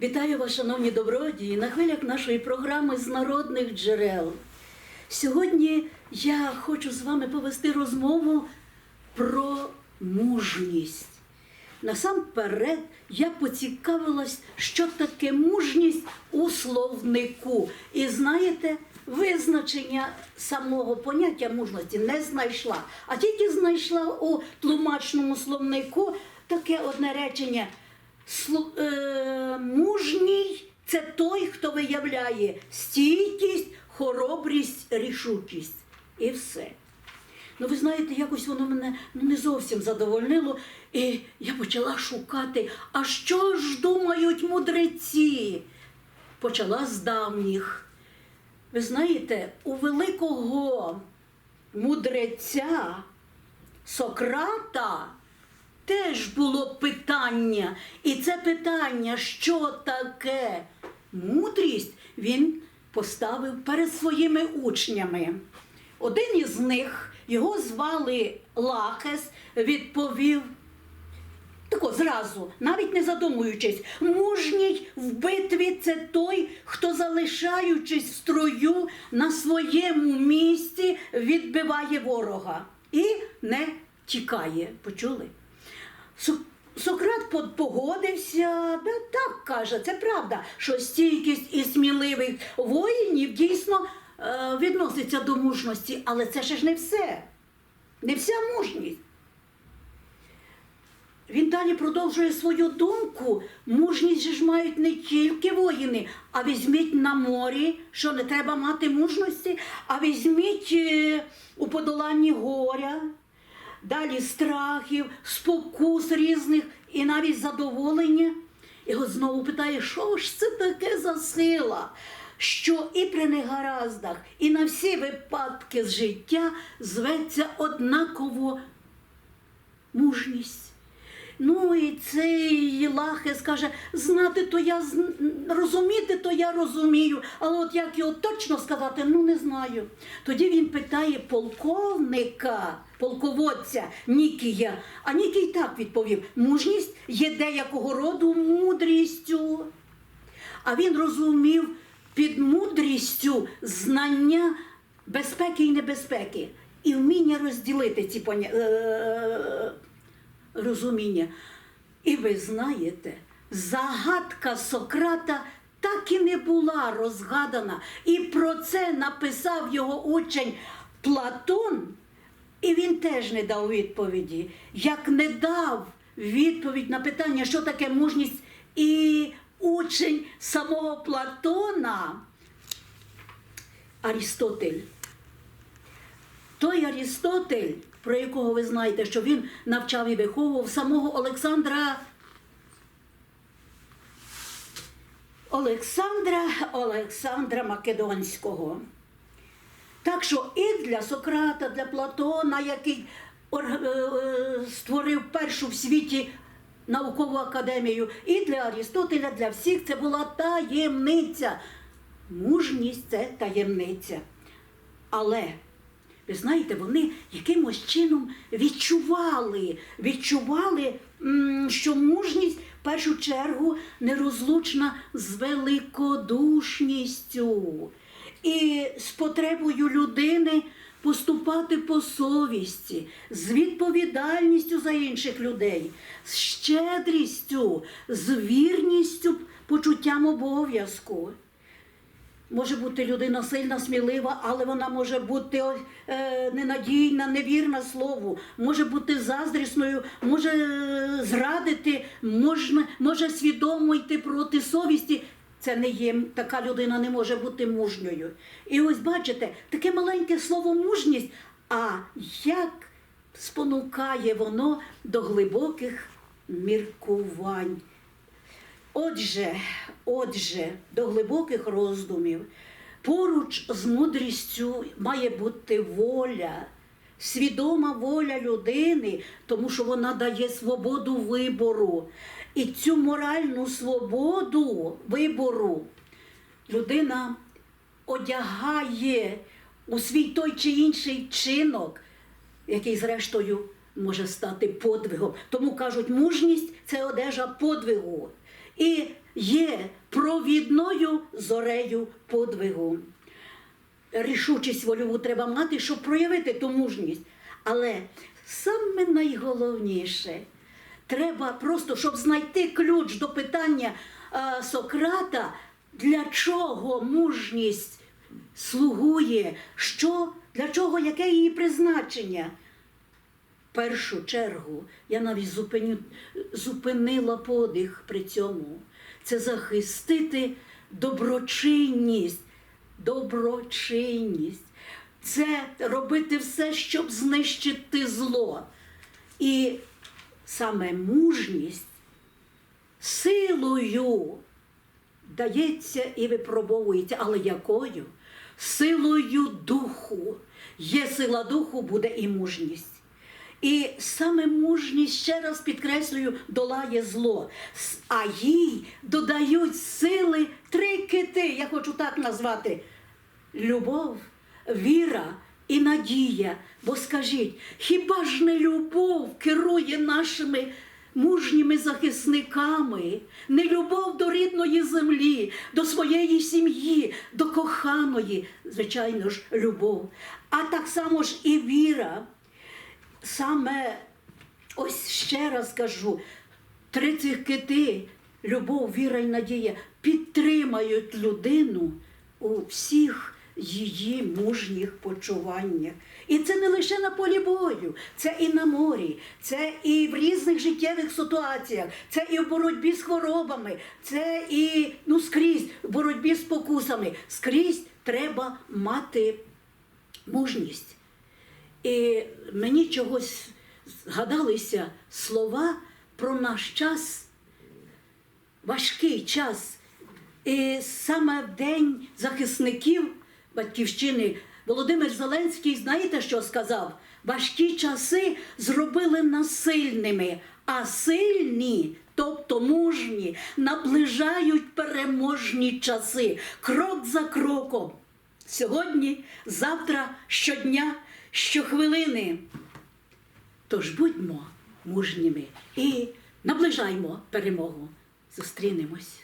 Вітаю вас, шановні добродії, на хвилях нашої програми з народних джерел. Сьогодні я хочу з вами повести розмову про мужність. Насамперед я поцікавилась, що таке мужність у словнику. І знаєте, визначення самого поняття мужності не знайшла, а тільки знайшла у тлумачному словнику таке одне речення. Е, мужній це той, хто виявляє стійкість, хоробрість, рішучість. І все. Ну, ви знаєте, якось воно мене ну, не зовсім задовольнило, і я почала шукати, а що ж думають мудреці? Почала з давніх. Ви знаєте, у великого мудреця Сократа теж було питання. І це питання, що таке мудрість, він поставив перед своїми учнями. Один із них, його звали Лахес, відповів тако зразу, навіть не задумуючись, мужній в битві це той, хто, залишаючись в строю на своєму місці, відбиває ворога і не тікає. Почули? Со- Сократ погодився, да, так каже, це правда, що стійкість і сміливих воїнів дійсно е, відноситься до мужності, але це ще ж не все. Не вся мужність. Він далі продовжує свою думку. Мужність ж мають не тільки воїни, а візьміть на морі, що не треба мати мужності, а візьміть е, у подоланні горя, далі страхів, спокус різних і навіть задоволення. Його знову питає, що ж це таке за сила, що і при негараздах, і на всі випадки з життя зветься однаково мужність. Ну і цей Лахес каже, знати то я розуміти, то я розумію, але от як його точно сказати, ну не знаю. Тоді він питає полковника, полководця Нікія. А Нікій так відповів: мужність є деякого роду мудрістю. А він розумів під мудрістю знання безпеки і небезпеки і вміння розділити ці поня... розуміння. І ви знаєте, загадка Сократа так і не була розгадана. І про це написав його учень Платон. І він теж не дав відповіді. Як не дав відповідь на питання, що таке мужність, і учень самого Платона Арістотель. Той Арістотель, про якого ви знаєте, що він навчав і виховував самого Олександра. Олександра Олександра Македонського. Так що і для Сократа, для Платона, який е, створив першу в світі наукову академію, і для Арістотеля, для всіх це була таємниця. Мужність це таємниця. Але ви знаєте, вони якимось чином відчували, відчували, що мужність в першу чергу нерозлучна з великодушністю і з потребою людини поступати по совісті, з відповідальністю за інших людей, з щедрістю, з вірністю, почуттям обов'язку. Може бути людина сильна, смілива, але вона може бути е, ненадійна, невірна слову, може бути заздрісною, може е, зрадити, можна, може свідомо йти проти совісті. Це не є, така людина не може бути мужньою. І ось бачите, таке маленьке слово мужність, а як спонукає воно до глибоких міркувань. Отже, отже, до глибоких роздумів, поруч з мудрістю має бути воля, свідома воля людини, тому що вона дає свободу вибору. І цю моральну свободу вибору людина одягає у свій той чи інший чинок, який, зрештою, може стати подвигом. Тому кажуть, мужність це одежа подвигу. І є провідною зорею подвигу. Рішучість вольову треба мати, щоб проявити ту мужність. Але саме найголовніше, треба просто, щоб знайти ключ до питання Сократа, для чого мужність слугує, що, для чого, яке її призначення. Першу чергу я навіть зупиню, зупинила подих при цьому. Це захистити доброчинність, доброчинність. Це робити все, щоб знищити зло. І саме мужність силою дається і випробовується, але якою? Силою духу. Є сила духу, буде і мужність. І саме мужність, ще раз підкреслюю, долає зло. А їй додають сили три кити, я хочу так назвати: любов, віра і надія. Бо скажіть, хіба ж не любов керує нашими мужніми захисниками, не любов до рідної землі, до своєї сім'ї, до коханої, звичайно ж, любов. А так само ж і віра саме ось ще раз кажу, три цих кити, любов, віра і надія підтримають людину у всіх її мужніх почуваннях. І це не лише на полі бою, це і на морі, це і в різних життєвих ситуаціях, це і в боротьбі з хворобами, це і ну, скрізь в боротьбі з покусами. Скрізь треба мати мужність. І мені чогось згадалися слова про наш час, важкий час. І саме День захисників Батьківщини Володимир Зеленський, знаєте, що сказав? Важкі часи зробили нас сильними, а сильні, тобто мужні, наближають переможні часи крок за кроком. Сьогодні, завтра, щодня, щохвилини. Тож будьмо мужніми і наближаймо перемогу. Зустрінемось.